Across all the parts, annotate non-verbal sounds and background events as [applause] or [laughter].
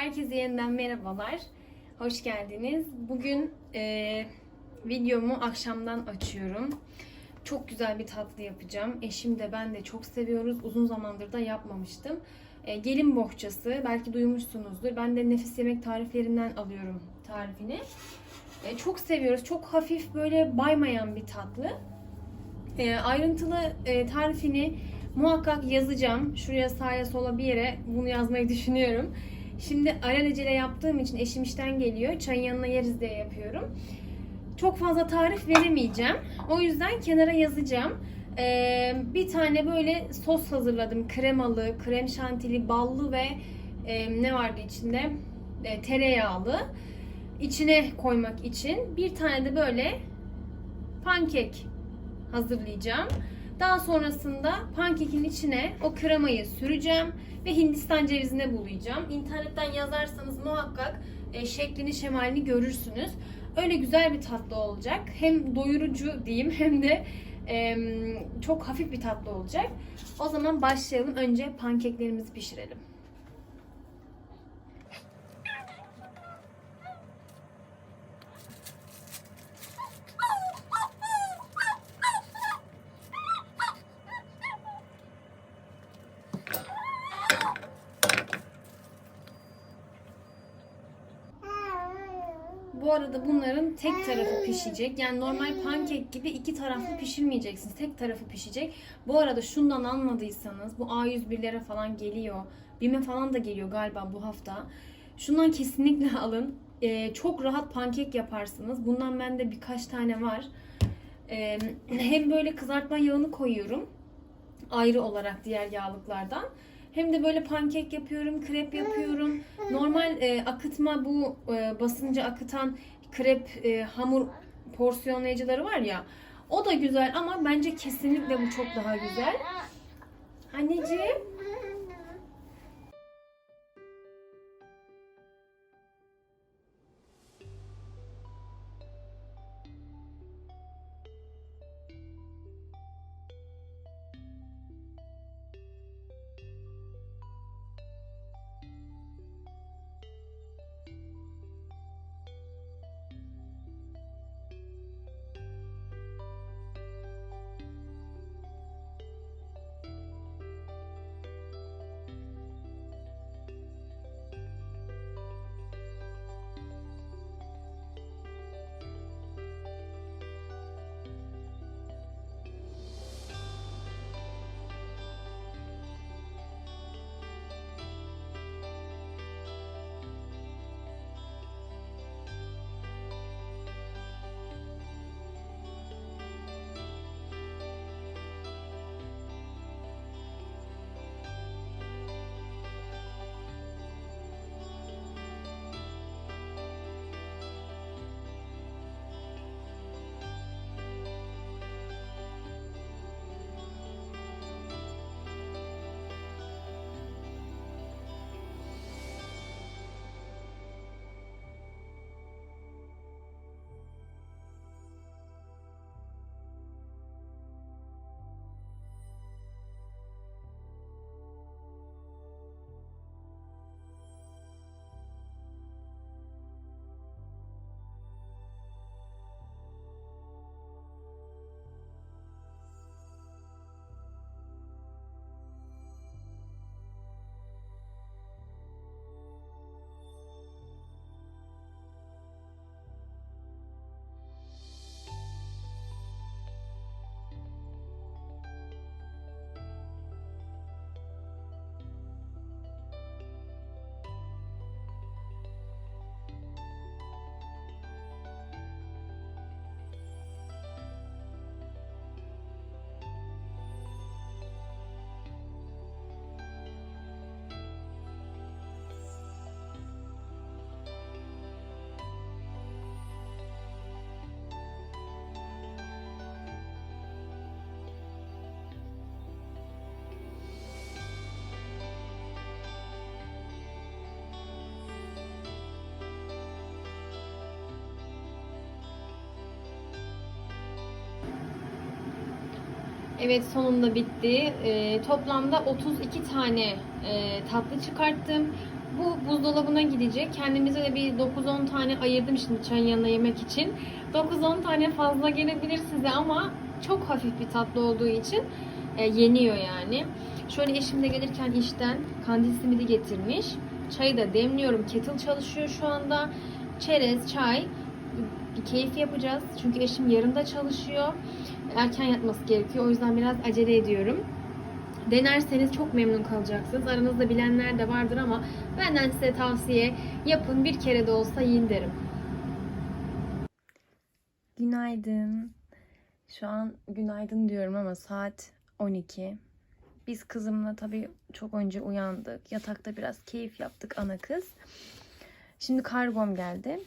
Herkese yeniden merhabalar. Hoş geldiniz. Bugün e, videomu akşamdan açıyorum. Çok güzel bir tatlı yapacağım. Eşim de ben de çok seviyoruz. Uzun zamandır da yapmamıştım. E, gelin bohçası. Belki duymuşsunuzdur. Ben de nefis yemek tariflerinden alıyorum tarifini. E, çok seviyoruz. Çok hafif böyle baymayan bir tatlı. E, ayrıntılı e, tarifini muhakkak yazacağım. Şuraya sağa sola bir yere bunu yazmayı düşünüyorum. Şimdi alelacele yaptığım için eşim işten geliyor. Çayın yanına yeriz diye yapıyorum. Çok fazla tarif veremeyeceğim. O yüzden kenara yazacağım. E, bir tane böyle sos hazırladım. Kremalı, krem şantili, ballı ve e, ne vardı içinde? E, tereyağlı. İçine koymak için. Bir tane de böyle pankek hazırlayacağım. Daha sonrasında pankekin içine o kremayı süreceğim ve Hindistan cevizine bulayacağım. İnternetten yazarsanız muhakkak e, şeklini şemalini görürsünüz. Öyle güzel bir tatlı olacak. Hem doyurucu diyeyim [laughs] hem de e, çok hafif bir tatlı olacak. O zaman başlayalım. Önce pankeklerimizi pişirelim. Bu arada bunların tek tarafı pişecek. Yani normal pankek gibi iki taraflı pişirmeyeceksiniz. Tek tarafı pişecek. Bu arada şundan almadıysanız bu A101'lere falan geliyor. Bime falan da geliyor galiba bu hafta. Şundan kesinlikle [laughs] alın. Ee, çok rahat pankek yaparsınız. Bundan bende birkaç tane var. Ee, [clears throat] hem böyle kızartma yağını koyuyorum. Ayrı olarak diğer yağlıklardan. Hem de böyle pankek yapıyorum, krep yapıyorum. Normal e, akıtma bu e, basınca akıtan krep e, hamur porsiyonlayıcıları var ya. O da güzel ama bence kesinlikle bu çok daha güzel. Anneciğim. Evet sonunda bitti. Ee, toplamda 32 tane e, tatlı çıkarttım. Bu buzdolabına gidecek. Kendimize de bir 9-10 tane ayırdım şimdi çayın yanına yemek için. 9-10 tane fazla gelebilir size ama çok hafif bir tatlı olduğu için e, yeniyor yani. Şöyle eşim de gelirken işten kandil simidi getirmiş. Çayı da demliyorum. Kettle çalışıyor şu anda. Çerez, çay. Keyif yapacağız. Çünkü eşim yarın da çalışıyor. Erken yatması gerekiyor. O yüzden biraz acele ediyorum. Denerseniz çok memnun kalacaksınız. Aranızda bilenler de vardır ama benden size tavsiye yapın. Bir kere de olsa yiyin derim. Günaydın. Şu an günaydın diyorum ama saat 12. Biz kızımla tabii çok önce uyandık. Yatakta biraz keyif yaptık ana kız. Şimdi kargom geldi.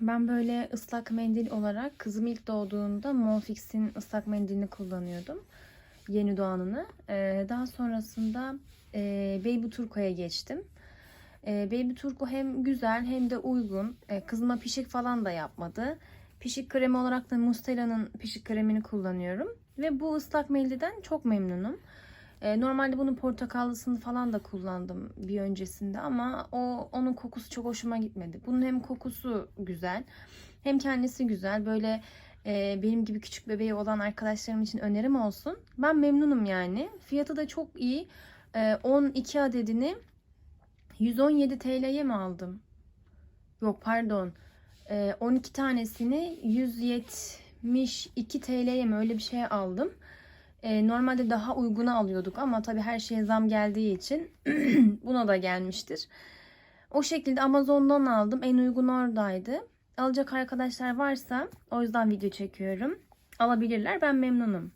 Ben böyle ıslak mendil olarak kızım ilk doğduğunda Monfix'in ıslak mendilini kullanıyordum. Yeni doğanını. Ee, daha sonrasında e, Baby Turco'ya geçtim. E, Baby Turco hem güzel hem de uygun. E, kızıma pişik falan da yapmadı. Pişik kremi olarak da Mustela'nın pişik kremini kullanıyorum. Ve bu ıslak mendilden çok memnunum. E, normalde bunun portakallısını falan da kullandım bir öncesinde ama o onun kokusu çok hoşuma gitmedi. Bunun hem kokusu güzel hem kendisi güzel. Böyle e, benim gibi küçük bebeği olan arkadaşlarım için önerim olsun. Ben memnunum yani. Fiyatı da çok iyi. E, 12 adedini 117 TL'ye mi aldım? Yok pardon. E, 12 tanesini 172 TL'ye mi öyle bir şey aldım. E, normalde daha uyguna alıyorduk ama tabii her şeye zam geldiği için [clears throat] buna da gelmiştir. O şekilde Amazon'dan aldım. En uygun oradaydı. Alacak arkadaşlar varsa o yüzden video çekiyorum. Alabilirler. Ben memnunum.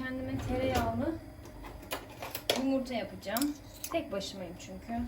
Kendime tereyağlı yumurta yapacağım. Tek başımayım çünkü.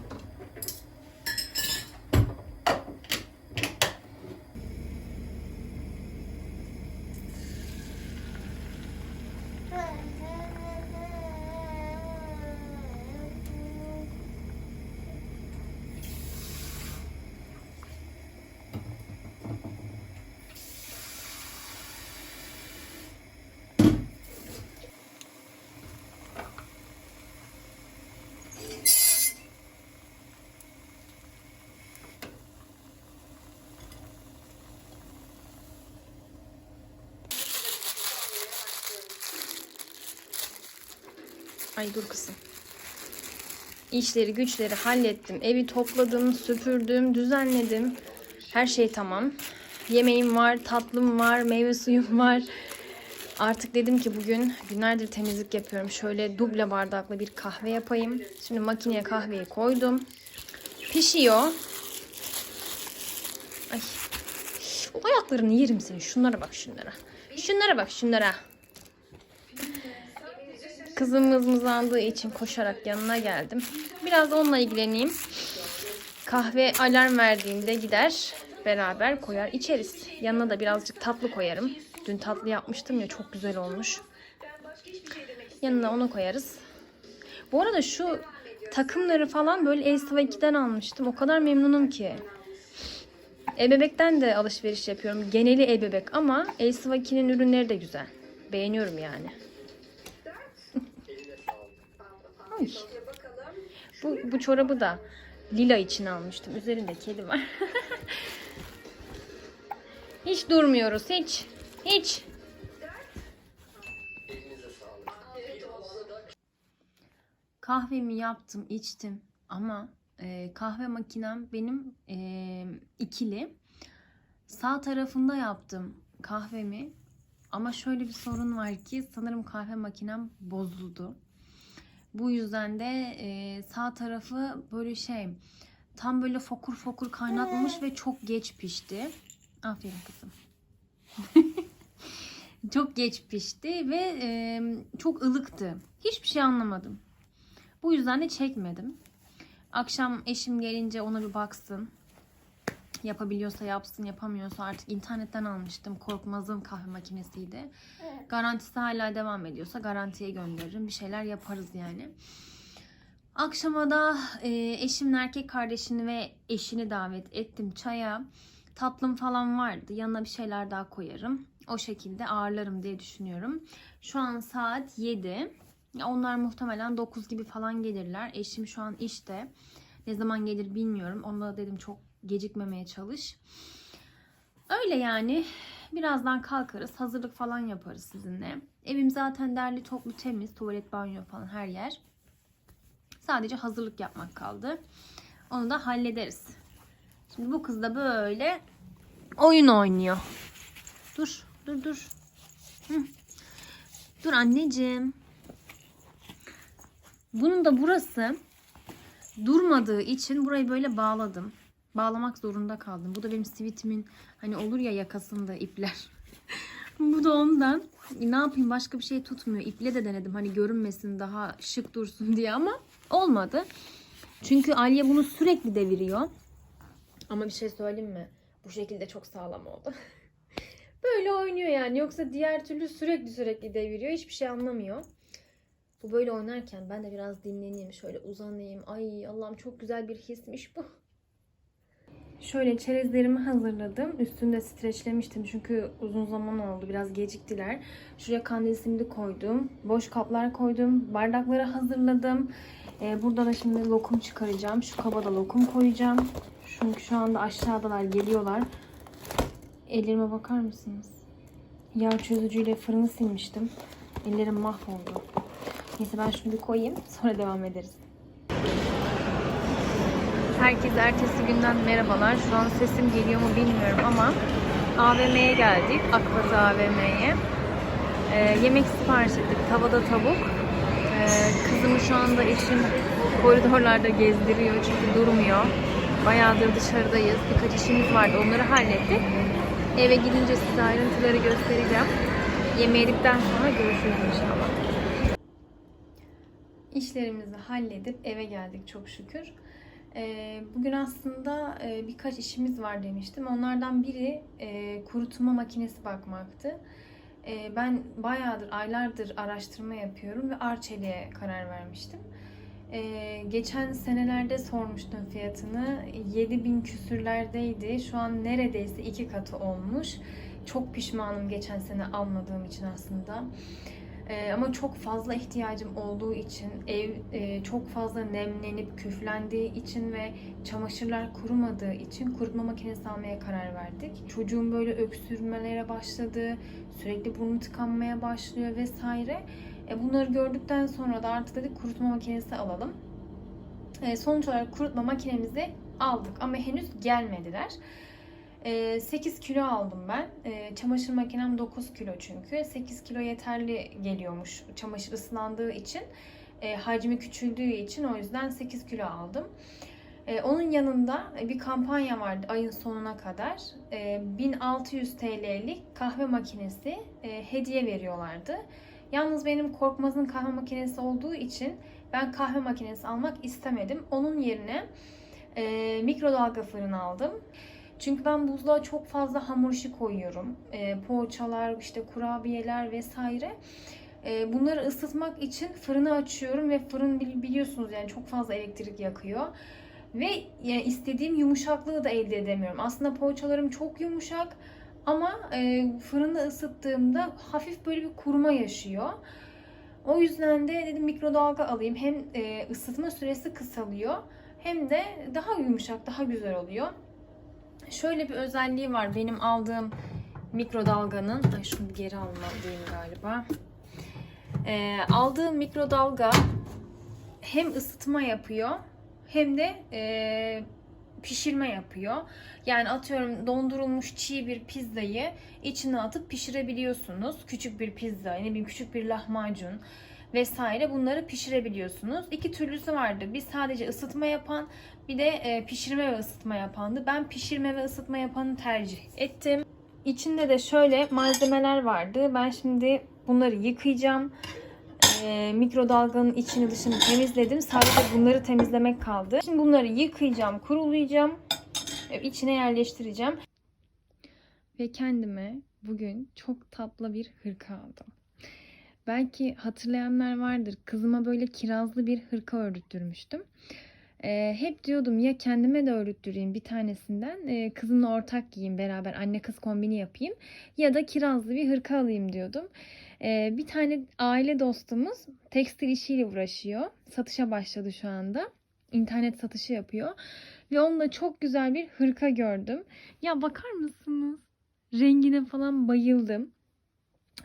Ay dur kızım. İşleri güçleri hallettim. Evi topladım, süpürdüm, düzenledim. Her şey tamam. Yemeğim var, tatlım var, meyve suyum [laughs] var. Artık dedim ki bugün günlerdir temizlik yapıyorum. Şöyle duble bardaklı bir kahve yapayım. Şimdi makineye kahveyi koydum. Pişiyor. Ay. O ayaklarını yerim senin. Şunlara bak şunlara. Şunlara bak şunlara. Kızımız mızlandığı için koşarak yanına geldim. Biraz onunla ilgileneyim. Kahve alarm verdiğinde gider beraber koyar içeriz. Yanına da birazcık tatlı koyarım. Dün tatlı yapmıştım ya çok güzel olmuş. Yanına onu koyarız. Bu arada şu takımları falan böyle Elsiva 2'den almıştım. O kadar memnunum ki. Ebebek'ten de alışveriş yapıyorum. Geneli Ebebek ama Elsiva 2'nin ürünleri de güzel. Beğeniyorum yani. Ay. Bu, bu çorabı da lila için almıştım. Üzerinde kedi var. [laughs] hiç durmuyoruz. Hiç. Hiç. Kahvemi yaptım, içtim. Ama e, kahve makinem benim e, ikili. Sağ tarafında yaptım kahvemi. Ama şöyle bir sorun var ki sanırım kahve makinem bozuldu. Bu yüzden de e, sağ tarafı böyle şey tam böyle fokur fokur kaynatmamış ve çok geç pişti. Aferin kızım. [laughs] çok geç pişti ve e, çok ılıktı. Hiçbir şey anlamadım. Bu yüzden de çekmedim. Akşam eşim gelince ona bir baksın. Yapabiliyorsa yapsın, yapamıyorsa artık internetten almıştım. Korkmaz'ın kahve makinesiydi. Garantisi hala devam ediyorsa garantiye gönderirim. Bir şeyler yaparız yani. Akşama da e, eşimin erkek kardeşini ve eşini davet ettim çaya. Tatlım falan vardı. Yanına bir şeyler daha koyarım. O şekilde ağırlarım diye düşünüyorum. Şu an saat 7. Ya onlar muhtemelen 9 gibi falan gelirler. Eşim şu an işte. Ne zaman gelir bilmiyorum. Ona dedim çok gecikmemeye çalış. Öyle yani. Birazdan kalkarız. Hazırlık falan yaparız sizinle. Evim zaten derli toplu temiz. Tuvalet, banyo falan her yer. Sadece hazırlık yapmak kaldı. Onu da hallederiz. Şimdi bu kız da böyle oyun oynuyor. Dur, dur, dur. Hı. Dur anneciğim. Bunun da burası durmadığı için burayı böyle bağladım. Bağlamak zorunda kaldım. Bu da benim sivitimin hani olur ya yakasında ipler. [laughs] Bu da ondan. Ne yapayım başka bir şey tutmuyor. İple de denedim hani görünmesin daha şık dursun diye ama olmadı. Çünkü Aliye bunu sürekli deviriyor. Ama bir şey söyleyeyim mi? Bu şekilde çok sağlam oldu. [laughs] böyle oynuyor yani. Yoksa diğer türlü sürekli sürekli deviriyor. Hiçbir şey anlamıyor. Bu böyle oynarken ben de biraz dinleneyim. Şöyle uzanayım. Ay Allah'ım çok güzel bir hismiş bu. Şöyle çerezlerimi hazırladım. Üstünde streçlemiştim çünkü uzun zaman oldu. Biraz geciktiler. Şuraya kandil simli koydum. Boş kaplar koydum. Bardakları hazırladım. Ee, burada da şimdi lokum çıkaracağım. Şu kaba da lokum koyacağım. Çünkü şu anda aşağıdalar geliyorlar. Ellerime bakar mısınız? Yağ çözücüyle fırını silmiştim. Ellerim mahvoldu. Neyse ben şunu bir koyayım. Sonra devam ederiz. Herkese ertesi günden merhabalar. Şu an sesim geliyor mu bilmiyorum ama AVM'ye geldik. Akbaz AVM'ye. Ee, yemek sipariş ettik. Tavada tavuk. Ee, kızımı şu anda eşim koridorlarda gezdiriyor çünkü durmuyor. Bayağıdır dışarıdayız. Birkaç işimiz vardı. Onları hallettik. Eve gidince size ayrıntıları göstereceğim. Yemeği yedikten sonra görüşürüz inşallah. İşlerimizi halledip eve geldik çok şükür. Bugün aslında birkaç işimiz var demiştim. Onlardan biri kurutma makinesi bakmaktı. Ben bayağıdır, aylardır araştırma yapıyorum ve Arçelik'e karar vermiştim. Geçen senelerde sormuştum fiyatını. 7000 küsürlerdeydi. Şu an neredeyse iki katı olmuş. Çok pişmanım geçen sene almadığım için aslında. Ee, ama çok fazla ihtiyacım olduğu için, ev e, çok fazla nemlenip küflendiği için ve çamaşırlar kurumadığı için kurutma makinesi almaya karar verdik. Çocuğum böyle öksürmelere başladı, sürekli burnu tıkanmaya başlıyor vesaire. E, bunları gördükten sonra da artık dedik kurutma makinesi alalım. E, sonuç olarak kurutma makinemizi aldık ama henüz gelmediler. Ee, 8 kilo aldım ben. Ee, çamaşır makinem 9 kilo çünkü. 8 kilo yeterli geliyormuş çamaşır ıslandığı için. Ee, hacmi küçüldüğü için o yüzden 8 kilo aldım. Ee, onun yanında bir kampanya vardı ayın sonuna kadar. Ee, 1600 TL'lik kahve makinesi e, hediye veriyorlardı. Yalnız benim Korkmaz'ın kahve makinesi olduğu için ben kahve makinesi almak istemedim. Onun yerine e, mikrodalga fırın aldım. Çünkü ben buzluğa çok fazla hamur işi koyuyorum. E, poğaçalar, işte kurabiyeler vesaire. E, bunları ısıtmak için fırını açıyorum ve fırın bili- biliyorsunuz yani çok fazla elektrik yakıyor. Ve yani istediğim yumuşaklığı da elde edemiyorum. Aslında poğaçalarım çok yumuşak ama e, fırında ısıttığımda hafif böyle bir kuruma yaşıyor. O yüzden de dedim mikrodalga alayım. Hem e, ısıtma süresi kısalıyor hem de daha yumuşak, daha güzel oluyor. Şöyle bir özelliği var benim aldığım mikrodalganın. Ay şunu geri almalıyım galiba. Ee, aldığım mikrodalga hem ısıtma yapıyor hem de e, pişirme yapıyor. Yani atıyorum dondurulmuş çiğ bir pizzayı içine atıp pişirebiliyorsunuz. Küçük bir pizza, ne bileyim küçük bir lahmacun vesaire bunları pişirebiliyorsunuz. İki türlüsü vardı. Bir sadece ısıtma yapan bir de e, pişirme ve ısıtma yapandı. Ben pişirme ve ısıtma yapanı tercih ettim. İçinde de şöyle malzemeler vardı. Ben şimdi bunları yıkayacağım. E, mikrodalganın içini dışını temizledim. Sadece bunları temizlemek kaldı. Şimdi bunları yıkayacağım, kurulayacağım. İçine yerleştireceğim. Ve kendime bugün çok tatlı bir hırka aldım. Belki hatırlayanlar vardır. Kızıma böyle kirazlı bir hırka ördürmüştüm. Ee, hep diyordum ya kendime de öğüttüreyim bir tanesinden. Ee, kızımla ortak giyeyim beraber anne kız kombini yapayım. Ya da kirazlı bir hırka alayım diyordum. Ee, bir tane aile dostumuz tekstil işiyle uğraşıyor. Satışa başladı şu anda. İnternet satışı yapıyor. Ve onunla çok güzel bir hırka gördüm. Ya bakar mısınız? Rengine falan bayıldım.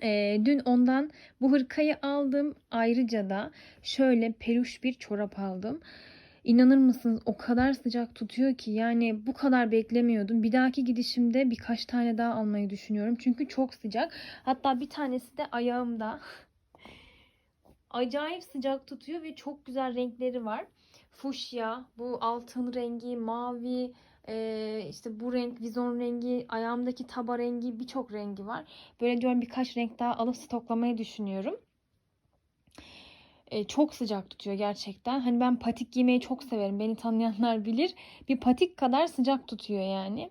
Ee, dün ondan bu hırkayı aldım. Ayrıca da şöyle peluş bir çorap aldım. İnanır mısınız o kadar sıcak tutuyor ki yani bu kadar beklemiyordum. Bir dahaki gidişimde birkaç tane daha almayı düşünüyorum. Çünkü çok sıcak. Hatta bir tanesi de ayağımda. [laughs] Acayip sıcak tutuyor ve çok güzel renkleri var. Fuşya, bu altın rengi, mavi, ee, işte bu renk, vizon rengi, ayağımdaki taba rengi birçok rengi var. Böyle diyorum birkaç renk daha alıp stoklamayı düşünüyorum. Ee, çok sıcak tutuyor gerçekten. Hani ben patik giymeyi çok severim. Beni tanıyanlar bilir. Bir patik kadar sıcak tutuyor yani.